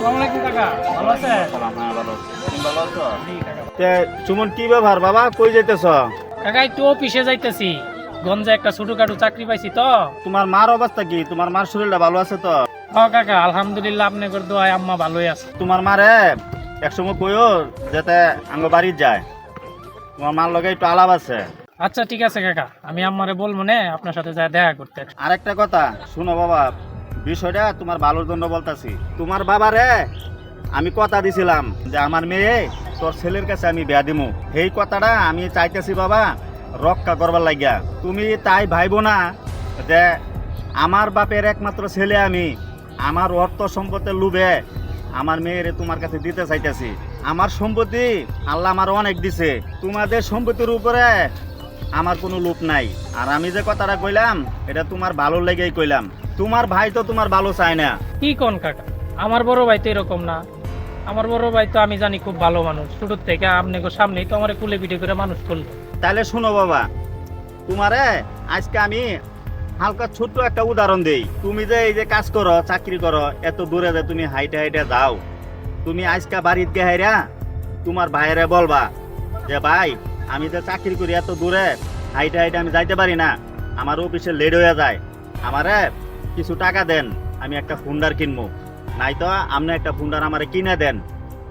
আসসালামু আলাইকুম কাকা। ভালো আছেন? তে সুমন কি ব্যাপার বাবা? কই যাইতেছ? কাকা একটু অফিসে যাইতেছি। গঞ্জে একটা ছোটখাটো চাকরি পাইছি তো। তোমার মার অবস্থা কি? তোমার মার শরীরটা ভালো আছে তো? হ কাকা আলহামদুলিল্লাহ আপনাদের দোয়ায় আম্মা ভালোই আছে। তোমার মারে একসময় কইও যাতে আঙ্গ বাড়ির যায়। তোমার মার লগে একটু আলাপ আছে। আচ্ছা ঠিক আছে কাকা। আমি আম্মারে বলব নে আপনার সাথে যা দেখা করতে। আরেকটা কথা শুনো বাবা বিষয়টা তোমার ভালোর জন্য বলতাছি। তোমার বাবারে আমি কথা দিছিলাম যে আমার মেয়ে তোর ছেলের কাছে আমি বিয়া দিমু। সেই কথাটা আমি চাইতেছি বাবা রক্ষা করবার লাগিয়া। তুমি তাই ভাইব না যে আমার বাপের একমাত্র ছেলে আমি। আমার অর্থ সম্পদের লোভে আমার মেয়েরে তোমার কাছে দিতে চাইতেছি। আমার সম্পত্তি আল্লাহ আমার অনেক দিছে। তোমাদের সম্পত্তির উপরে আমার কোনো লোভ নাই। আর আমি যে কথাটা কইলাম, এটা তোমার ভালো লেগেই কইলাম। তোমার ভাই তো তোমার ভালো চায় না। কি কোন কাকা? আমার বড় ভাই তো এরকম না। আমার বড় ভাই তো আমি জানি খুব ভালো মানুষ। ছোটোর থেকে আপনাকে সামনেই তো আমার কুলে পিঠে করে মানুষ করল। তাহলে শোনো বাবা তোমারে আজকে আমি হালকা ছোট্ট একটা উদাহরণ দেই। তুমি যে এই যে কাজ করো চাকরি করো এত দূরে যে তুমি হাইটে হাইটে যাও তুমি আজকে বাড়িতে গে হাইরা তোমার ভাইরে বলবা যে ভাই আমি যে চাকরি করি এত দূরে হাইটে হাইটে আমি যাইতে পারি না। আমার অফিসে লেট হয়ে যায়। আমারে কিছু টাকা দেন আমি একটা ফুন্ডার কিনবো। নাই তো আপনি একটা ফুন্ডার আমারে কিনে দেন।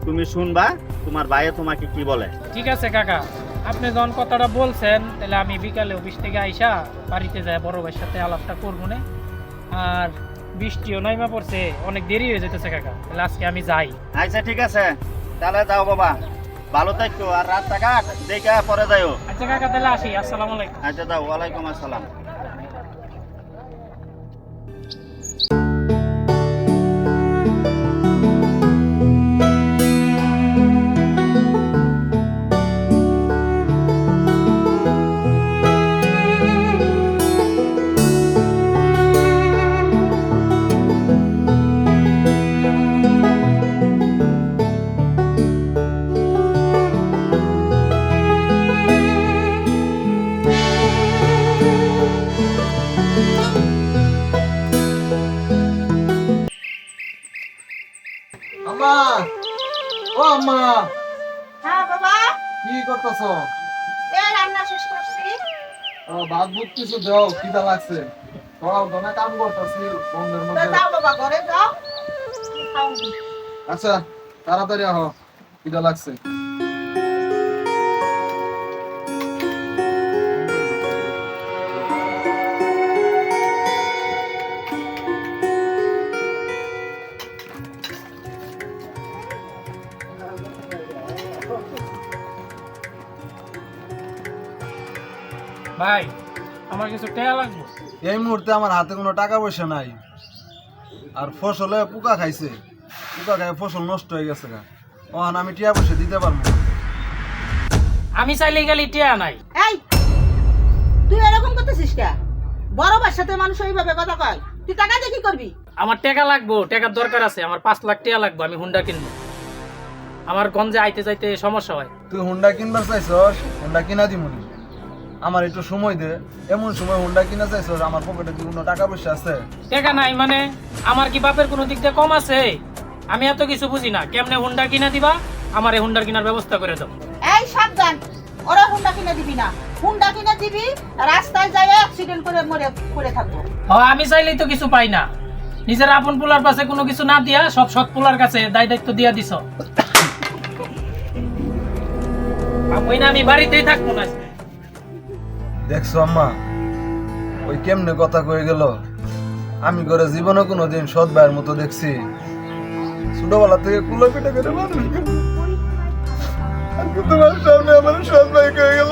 তুমি শুনবা তোমার ভাইয়ে তোমাকে কি বলে? ঠিক আছে কাকা। আপনি যখন কথাটা বলছেন তাহলে আমি বিকালে অফিস থেকে আইসা বাড়িতে যাই বড় ভাইয়ের সাথে আলাপটা করব না। আর বৃষ্টিও নাইমা পড়ছে অনেক দেরি হয়ে যেতেছে কাকা। তাহলে আজকে আমি যাই। আচ্ছা ঠিক আছে। তাহলে যাও বাবা। ভালো থাকো আর রাস্তাঘাট দেখে পরে যাও আচ্ছা কাকা তাহলে আসি। আসসালামু আলাইকুম। আচ্ছা দাও ওয়ালাইকুম আসসালাম। ও আম্মা। হ্যাঁ বাবা। কি করতেছ? এই রান্না শেষ করছি। ও ভাত ভুত কিছু দাও খিদা লাগছে। তোরাও তো কাম করতেছি বন্ধের মধ্যে। যাও বাবা ঘরে যাও। আচ্ছা তাড়াতাড়ি আহ খিদা লাগছে। ভাই আমার কিছু টেয়া লাগবে? এই মুহূর্তে আমার হাতে কোনো টাকা পয়সা নাই। আর ফসলে পোকা খাইছে। পোকা খাই ফসল নষ্ট হয়ে গেছে গা। ওখান আমি টিয়া পয়সা দিতে পারব আমি চাইলে গেলে টিয়া নাই। এই তুই এরকম করতেছিস কে? বড় ভাইয়ের সাথে মানুষ এইভাবে কথা কয়। তুই টাকা দিয়ে কি করবি? আমার টাকা লাগবো টাকার দরকার আছে। আমার পাঁচ লাখ টাকা লাগবে আমি হুন্ডা কিনবো। আমার গঞ্জে আইতে যাইতে সমস্যা হয়। তুই হুন্ডা কিনবার চাইছস? হুন্ডা কিনা দিমুনি আমার একটু সময় দে। এমন সময় হুন্ডা কিনা চাইছস আমার পকেটে কি কোনো টাকা পয়সা আছে? টাকা নাই মানে আমার কি বাপের কোনো দিক দিয়ে কম আছে? আমি এত কিছু বুঝি না। কেমনে হুন্ডা কিনা দিবা? আমার এই হুন্ডার কেনার ব্যবস্থা করে দাও। এই সাবধান। ওরা হুন্ডা কিনে দিবি না। হুন্ডা কিনে দিবি রাস্তায় যায় অ্যাক্সিডেন্ট করে মরে পড়ে থাকব। আমি চাইলেই তো কিছু পাই না। নিজের আপন পোলার পাশে কোনো কিছু না দিয়া সব সৎ পোলার কাছে দায় দায়িত্ব দিয়া দিছ। ওই না আমি বাড়িতেই থাকব না। দেখছ আম্মা? ওই কেমনে কথা কয়ে গেল? আমি করে জীবনে কোনো দিন সৎ ভাইয়ের মতো দেখছি। ছোটবেলা থেকে কুলো পিঠে করে মানুষ তোমার সামনে আমার সৎ ভাই কয়ে গেল।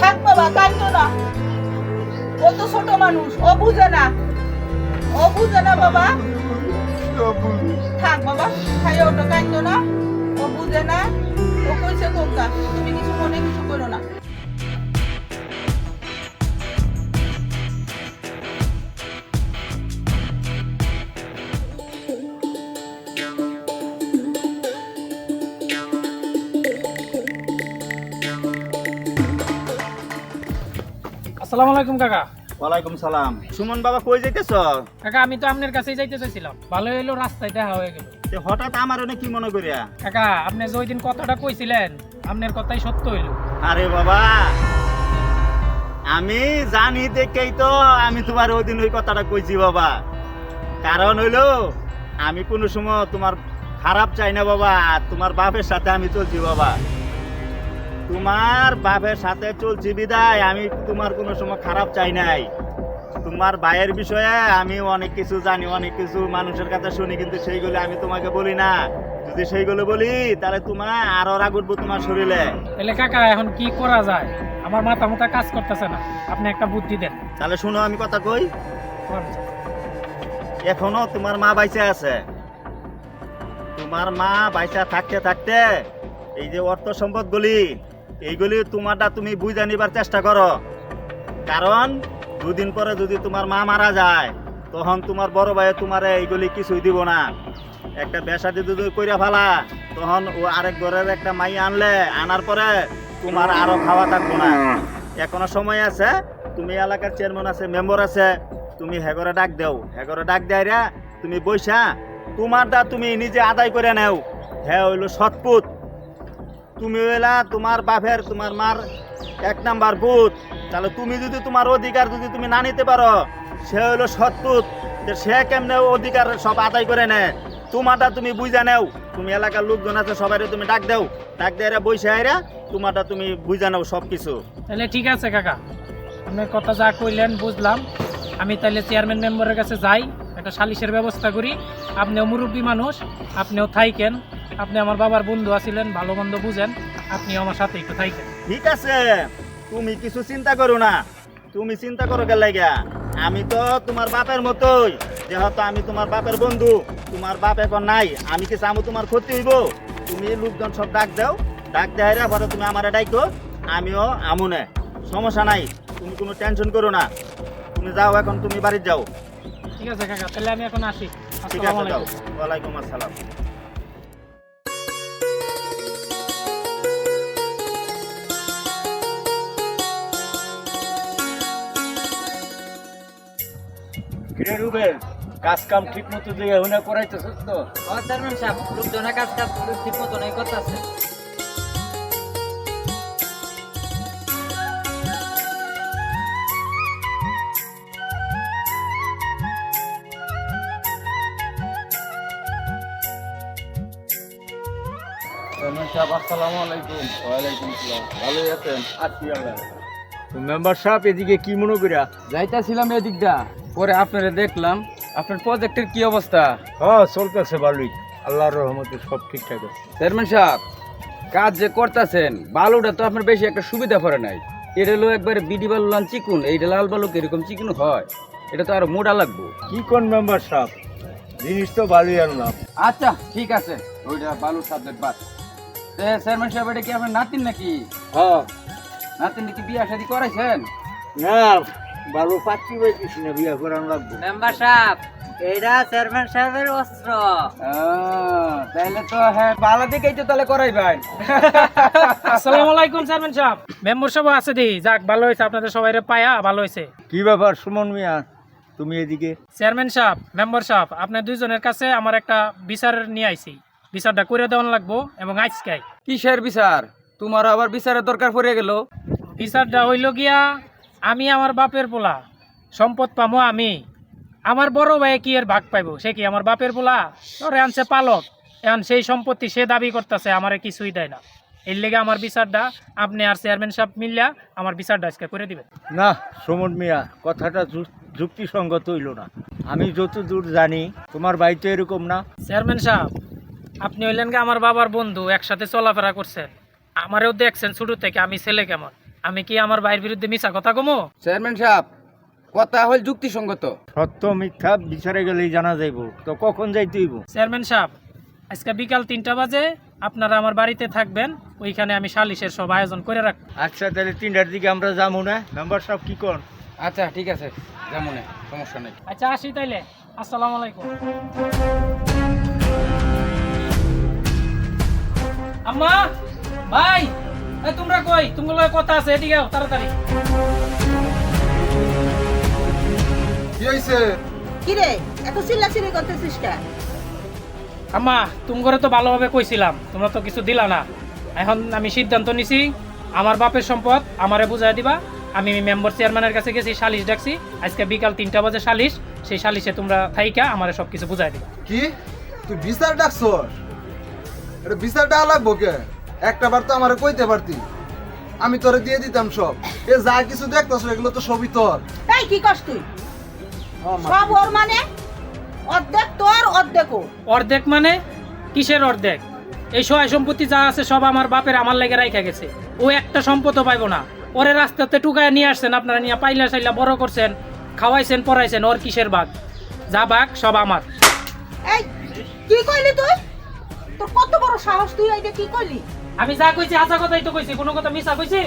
থাক বাবা কান্দো না। ও তো ছোট মানুষ, ও বুঝে না। ও বুঝে না বাবা। থাক বাবা খাই ওটা কান্দো না। ও বুঝে না। ও কইছে কোনটা? তুমি কিছু মনে কিছু করো না। আসসালামু আলাইকুম কাকা। ওয়ালাইকুম সালাম। সুমন বাবা কই যাইতেছ? কাকা আমি তো আপনার কাছেই যাইতে চাইছিলাম। ভালো হইল রাস্তায় দেখা হয়ে গেল। হঠাৎ আমার অনেক কি মনে করিয়া। কাকা আপনি যে ওই দিন কথাটা কইছিলেন আপনার কথাই সত্য হইল। আরে বাবা আমি জানি দেখেই তো আমি তোমার ওই দিন ওই কথাটা কইছি বাবা। কারণ হইল আমি কোনো সময় তোমার খারাপ চাই না বাবা আর তোমার বাপের সাথে আমি চলছি বাবা। তোমার বাপের সাথে চলছি বিদায়। আমি তোমার কোনো সময় খারাপ চাই নাই। তোমার ভাইয়ের বিষয়ে আমি অনেক কিছু জানি অনেক কিছু মানুষের কাছে শুনি কিন্তু সেইগুলো আমি তোমাকে বলি না। যদি সেইগুলো বলি তাহলে তোমার আরও রাগ উঠবো তোমার শরীরে। তাহলে কাকা এখন কি করা যায়? আমার মাথা মাথা কাজ করতেছে না। আপনি একটা বুদ্ধি দেন। তাহলে শুনো আমি কথা কই। এখনও তোমার মা বাইচে আছে। তোমার মা বাইচা থাকতে থাকতে এই যে অর্থ সম্পদগুলি এইগুলি তোমারটা তুমি বুঝে নিবার চেষ্টা করো। কারণ, দুদিন পরে যদি তোমার মা মারা যায়, তখন তোমার বড় ভাই তোমার এইগুলি কিছুই দিব না। একটা বেসা যদি কইরা ফেলা, তখন ও আরেক ঘরের একটা মাই আনলে, আনার পরে তোমার আরও খাওয়া থাকব না। এখনও সময় আছে, তুমি এলাকার চেয়ারম্যান আছে, মেম্বার আছে, তুমি হেগরে ডাক দেও। হেগরে ডাক দেয় রে তুমি বৈশা তোমারটা তুমি নিজে আদায় করে নেও। হ্যাঁ হইল সৎপুত। তুমি হইলা তোমার বাপের, তোমার মার এক নাম্বার পুত তাহলে তুমি যদি তোমার অধিকার যদি তুমি না নিতে পারো, সে হইল সৎপুত সে কেমনে অধিকার সব আদায় করে নেয়? তোমারটা তুমি বুঝা নেও। তুমি এলাকার লোকজন আছে সবাই তুমি ডাক দেও। ডাক দেয় বৈশা আইরা তোমারটা তুমি বুঝা নেও সব কিছু তাহলে ঠিক আছে কাকা। আপনার কথা যা কইলেন, বুঝলাম। আমি তাহলে চেয়ারম্যান মেম্বারের কাছে যাই। একটা সালিশের ব্যবস্থা করি। আপনিও মুরব্বী মানুষ, আপনিও থাইকেন, আপনি আমার বাবার বন্ধু আছিলেন, ভালো মন্দ বুঝেন, আপনিও আমার সাথে একটু থাইকেন। ঠিক আছে, তুমি কিছু চিন্তা করো না। তুমি চিন্তা করো লাগা আমি তো তোমার বাপের মতোই, যেহেতু আমি তোমার বাপের বন্ধু, তোমার বাপ এখন নাই, আমি কি চাবো তোমার ক্ষতি হইব? তুমি লোকজন সব ডাক দাও, ডাক দেয় পরে তুমি আমার ডাইকো, আমিও আমুনে। সমস্যা নাই, তুমি কোনো টেনশন করো না। তুমি যাও এখন, তুমি বাড়ি যাও। ঠিক আছে কাকা তাহলে আমি এখন আসি। ঠিক আছে যাও ওয়ালাইকুম আসসালাম। কিরে কাজ কাম ঠিক মতো দিয়ে হুনে করাইতেছিস তো? চেয়ারম্যান সাহেব লোকজনের কাজ কাজ ঠিক মতো নাই কথা চেয়ারম্যান সাহেব আসসালামু আলাইকুম। ওয়ালাইকুম আসসালাম ভালোই আছেন? আছি আল্লাহ তো মেম্বার সাহেব এদিকে কি মনে করিয়া? যাইতাছিলাম এদিকটা পরে আপনারা দেখলাম। আপনার প্রজেক্টের কি অবস্থা? হ্যাঁ চলতেছে ভালোই। আল্লাহর রহমতে সব ঠিকঠাক আছে। চেয়ারম্যান সাহেব কাজ যে করতেছেন বালুটা তো আপনার বেশি একটা সুবিধা করে নাই। এটা হলো একবারে বিডি বালু লান চিকুন এইটা লাল বালু এরকম চিকুন হয়? এটা তো আরও মোটা লাগবো। কি কোন মেম্বার সাহেব? জিনিস তো ভালোই আনলাম আচ্ছা ঠিক আছে। ওইটা বালুর সাবজেক্ট বাদ। চেয়ারম্যান সাহেব এটা কি আপনার নাতিন নাকি? হ্যাঁ। নাতিন কি বিয়া শাদি করাইছেন? না ভালো পাচ্ছি পাইছিস না বিয়া করান লাগবে। মেম্বার সাহেব এইটা চেয়ারম্যান সাহেবের অস্ত্র। তাহলে তো হ্যাঁ ভালো দিকেই তো তাহলে করাই ভাই আসসালামু আলাইকুম চেয়ারম্যান সাহেব। মেম্বার সাহেব আছে দি যাক ভালো হয়েছে আপনাদের সবাই পায়া ভালো হয়েছে। কি ব্যাপার সুমন মিয়া তুমি এদিকে? চেয়ারম্যান সাহেব মেম্বার সাহেব আপনার দুইজনের কাছে আমার একটা বিচার নিয়ে আইছি। বিচারটা করে দেওয়ান লাগবো এবং আজকাই কিসের বিচার? তোমার আবার বিচারের দরকার পড়ে গেল। বিচারটা হইল গিয়া আমি আমার বাপের পোলা সম্পদ পামো আমি। আমার বড় ভাই কি এর ভাগ পাইবো? সে কি আমার বাপের পোলা? ওরে আনছে পালক। এখন সেই সম্পত্তি সে দাবি করতেছে আমার কিছুই দেয় না। এর লেগে আমার বিচারটা আপনি আর চেয়ারম্যান সাহেব মিললা আমার বিচারটা আজকে করে দিবেন। না সুমন মিয়া কথাটা যুক্তিসঙ্গত হইল না। আমি যতদূর জানি তোমার বাড়িতে এরকম না। চেয়ারম্যান সাহেব আপনি হইলেন কি আমার বাবার বন্ধু একসাথে চলাফেরা করছেন আমারও দেখছেন ছোট থেকে আমি ছেলে কেমন। আমি কি আমার ভাইয়ের বিরুদ্ধে মিছা কথা কমো? চেয়ারম্যান সাহেব কথা হল যুক্তিসঙ্গত। সত্য মিথ্যা বিচারে গেলেই জানা যাইব। তো কখন যাইতে হইব চেয়ারম্যান সাহেব আজকে বিকাল তিনটা বাজে আপনারা আমার বাড়িতে থাকবেন ওইখানে আমি সালিশের সব আয়োজন করে রাখ আচ্ছা তাহলে তিনটার দিকে আমরা যাব না? মেম্বার সাহেব কি কর? আচ্ছা ঠিক আছে যেমন সমস্যা নেই। আচ্ছা আসি তাইলে। আসসালামু আলাইকুম। আম্মা ভাই এই তোমরা কই? তোমার কথা আছে এদিকে আও তাড়াতাড়ি। কি হয়েছে কি রে এত চিল্লাচিল্লি করতেছিস কেন? আম্মা তুমি করে তো ভালোভাবে কইছিলাম তোমরা তো কিছু দিলা না। এখন আমি সিদ্ধান্ত নিছি আমার বাপের সম্পদ আমারে বুঝাই দিবা। আমি মেম্বার চেয়ারম্যানের কাছে গেছি সালিশ ডাকছি। আজকে বিকাল তিনটা বাজে সালিশ সেই সালিশে তোমরা থাইকা আমারে সবকিছু বুঝাই দিবা। কি? তুই বিচার ডাকছ এটা বিচার ডাকা লাগবো কে? একটা বার তো আমার কইতে পারতি। আমি তোরে দিয়ে দিতাম সব। এ যা কিছু দেখতাছ এগুলো তো সবই তোর। তাই কি কস তুই? সব ওর মানে? অর্ধেক তোর অর্ধেক ওর অর্ধেক মানে? কিসের অর্ধেক? এই সহায় সম্পত্তি যা আছে সব আমার বাপের আমার লেগে রাইখা গেছে। ও একটা সম্পদও পাইবো না। ওরে রাস্তাতে টুকায় নিয়ে আসছেন আপনারা নিয়ে পাইলা সাইলা বড় করছেন খাওয়াইছেন পড়াইছেন ওর কিসের বাঘ যা বাঘ সব আমার। এই কি কইলি তুই? সাহস তুই এইটা কি কইলি আমি যা কইছি হাসা কথাই তো কইছি কোনো কথা মিছা কইছি?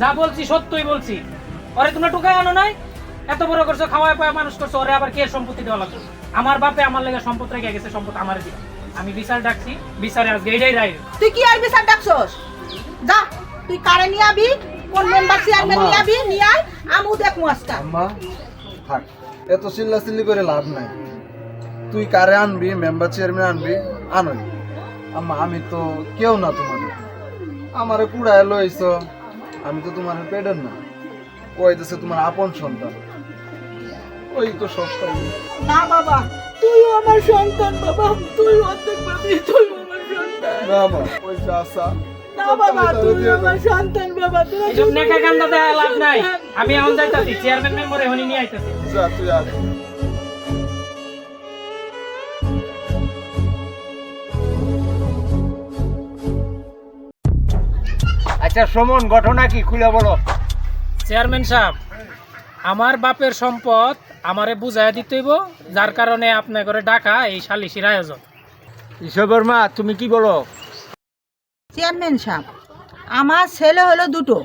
যা বলছি সত্যই বলছি। ওরে তোমরা টুকায় আনো নাই? এত বড় করছ খাওয়ায় পায় মানুষ করছ ওরে আবার কে সম্পত্তি দেওয়া লাগবে? আমার বাপে আমার লেগে সম্পদ রেখে গেছে সম্পদ আমার দিকে আমি বিচার ডাকছি বিচারে আজকে এইটাই রায়। তুই কি আর বিচার ডাকছস? যা তুই কারে নিয়ে আবি? কোন মেম্বার চেয়ারম্যান। নিয়ে আবি? নিয়ে আয় আমু দেখমু আজকা আম্মা থাক। এত চিল্লা চিল্লি করে লাভ নাই। তুই কারে আনবি? মেম্বার চেয়ারম্যান আনবি? আনই। আম্মা আমি তো কেউ না তোমার আমারে কুড়ায় লইছ। আমি তো তোমার পেটের না। কইতেছে তোমার আপন সন্তান। ওই তো সব না বাবা তুই আমার সন্তান বাবা। তুই অর্ধেক পাবি তুই আমার সন্তান। না মা ওই বাবা তুই আমার সন্তান বাবা। তুই এইসব নেকা কান্দা দেয়া লাভ নাই। আমি এখন যাইতাছি চেয়ারম্যান মেম্বারে হনি নিয়ে আইতাছি। আচ্ছা সমন ঘটনা কি? খুলে বলো। চেয়ারম্যান সাহেব আমার বাপের সম্পদ আমারে বুঝাই দিতে হইব যার কারণে আপনার করে ডাকা এই সালিশির আয়োজন। ঈশ্বর মা তুমি কি বলো? চেয়ারম্যান সাহেব আমার ছেলে হলো দুটো।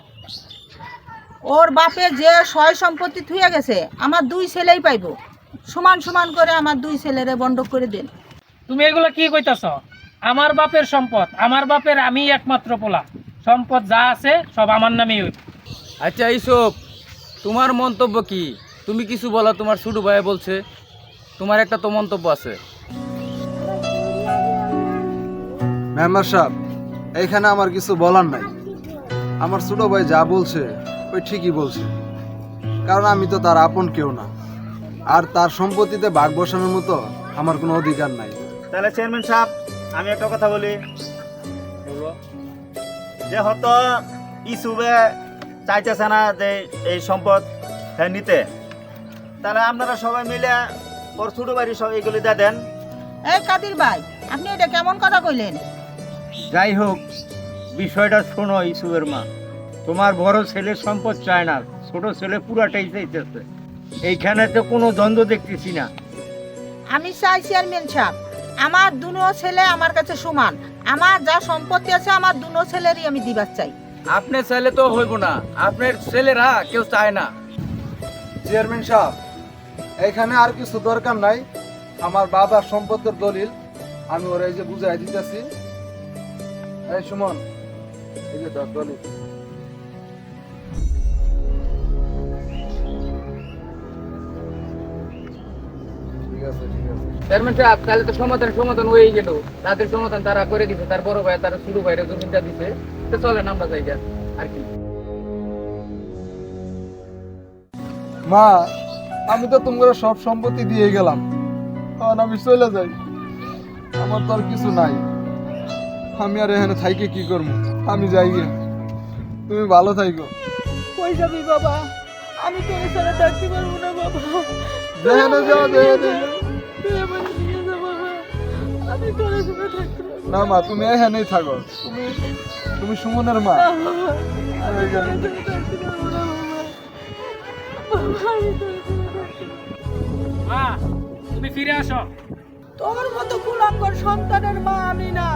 ওর বাপে যে সয় সম্পত্তি থুয়ে গেছে আমার দুই ছেলেই পাইব। সমান সমান করে আমার দুই ছেলেরে বন্ধ করে দেন। তুমি এগুলো কি কইতাছ? আমার বাপের সম্পদ আমার বাপের আমি একমাত্র পোলা। সম্পদ যা আছে সব আমার নামেই আচ্ছা এইসব তোমার মন্তব্য কি? তুমি কিছু বলো তোমার ছোট ভাই বলছে তোমার একটা তো মন্তব্য আছে। মেম্বার সাহেব এইখানে আমার কিছু বলার নাই। আমার ছোট ভাই যা বলছে ওই ঠিকই বলছে। কারণ আমি তো তার আপন কেউ না। আর তার সম্পত্তিতে ভাগ বসানোর মতো আমার কোনো অধিকার নাই। তাহলে চেয়ারম্যান সাহেব আমি একটা কথা বলি। যে হয়তো ইসুবে চাইতেছে না যে এই সম্পদ হ্যাঁ নিতে তাহলে আপনারা সবাই মিলে ওর ছোট বাড়ি সব এগুলি দিয়ে দেন। এই কাদির ভাই আপনি এটা কেমন কথা কইলেন? যাই হোক বিষয়টা শোনো ইসুবের মা। তোমার বড় ছেলের সম্পদ চায় না ছোট ছেলে পুরাটাই চাইতেছে। এইখানে তো কোনো দ্বন্দ্ব দেখতেছি না। আমি চাই চেয়ারম্যান সাহেব আমার দুনো ছেলে আমার কাছে সমান। আমার যা সম্পত্তি আছে আমার দুনো ছেলেরই আমি দিবার চাই। আপনার ছেলে তো হইব না। আপনার ছেলেরা কেউ চায় না। চেয়ারম্যান সাহেব এখানে আর কিছু দরকার নাই। আমার বাবার সম্পত্তির দলিল আমি ওরা এই যে বুঝাই দিতেছি। এই সুমন এই যে তোর দলিল। ঠিক আছে। চেয়ারম্যান সাহেব তাহলে তো সমাধান সমাধান হয়ে গেল। তাদের সমাধান তারা করে দিছে তার বড় ভাই তার ছোট ভাইরা জমিটা দিছে। তো চলেন আমরা যাই আর কি। মা আমি তো তোমার সব সম্পত্তি দিয়ে গেলাম। তখন আমি চলে যাই। আমার তো আর কিছু নাই। আমি আর এখানে থাইকে কি করব? আমি যাই গিয়ে। তুমি ভালো থাইকো। কই যাবি বাবা। আমি তোর ছাড়া থাকতে পারব না বাবা? যেখানে যাও যেখানে না মা তুমি এখানেই থাকো। তুমি তুমি সুমনের মা। মা তুমি ফিরে আসো। তোর মতো কুলাঙ্গর সন্তানের মা আমি না।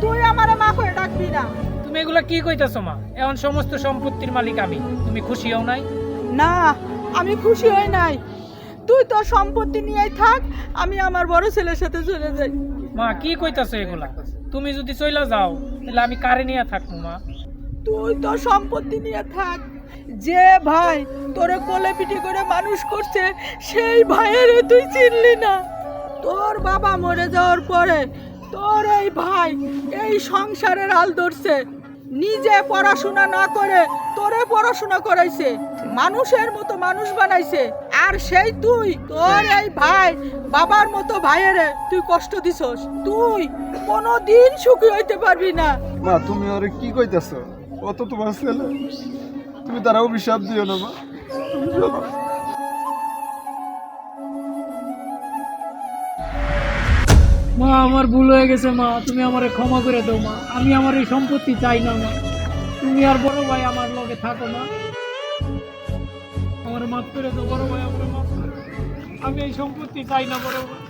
তুই আমারে মা করে ডাকবি না। তুমি এগুলো কি কইতাছো মা? এখন সমস্ত সম্পত্তির মালিক আমি। তুমি খুশি হও নাই? না আমি খুশি হই নাই। তুই তোর সম্পত্তি নিয়েই থাক আমি আমার বড় ছেলের সাথে চলে যাই। মা কি কইতাছো এগুলা? তুমি যদি চইলা যাও তাহলে আমি কারে নিয়ে থাকব মা? তুই তোর সম্পত্তি নিয়ে থাক। যে ভাই তোরে কোলে পিঠে করে মানুষ করছে সেই ভাইয়ের তুই চিনলি না। তোর বাবা মরে যাওয়ার পরে তোর এই ভাই এই সংসারের আল ধরছে। নিজে পড়াশোনা না করে তোরে পড়াশোনা করাইছে। মানুষের মতো মানুষ বানাইছে। আর সেই তুই তোর এই ভাই বাবার মতো ভাইয়েরে তুই কষ্ট দিছস। তুই কোনোদিন সুখী হইতে পারবি না। মা তুমি ওরে কি কইতেছো? ও তো তোমার ছেলে। তুমি তারা অভিশাপ দিও না মা। মা আমার ভুল হয়ে গেছে মা। তুমি আমারে ক্ষমা করে দাও মা। আমি আমার এই সম্পত্তি চাই না মা। তুমি আর বড় ভাই আমার লগে থাকো মা। আমার মাফ করে দাও বড় ভাই আমার মাফ করে আমি এই সম্পত্তি চাই না বড় ভাই।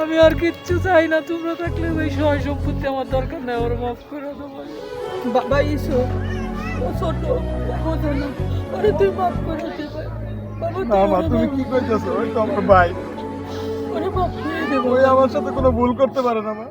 আমি আর কিচ্ছু চাই না তোমরা থাকলে ওই সহায় সম্পত্তি আমার দরকার নেই ওর মাফ করে দাও ভাই। বাবা ইসো ও ছোট তুই মাফ করে দে ভাই। না মা তুমি কি ওই তো আমার ভাই। ওরে মাফ করে দে ওই আমার সাথে কোনো ভুল করতে পারে না মা।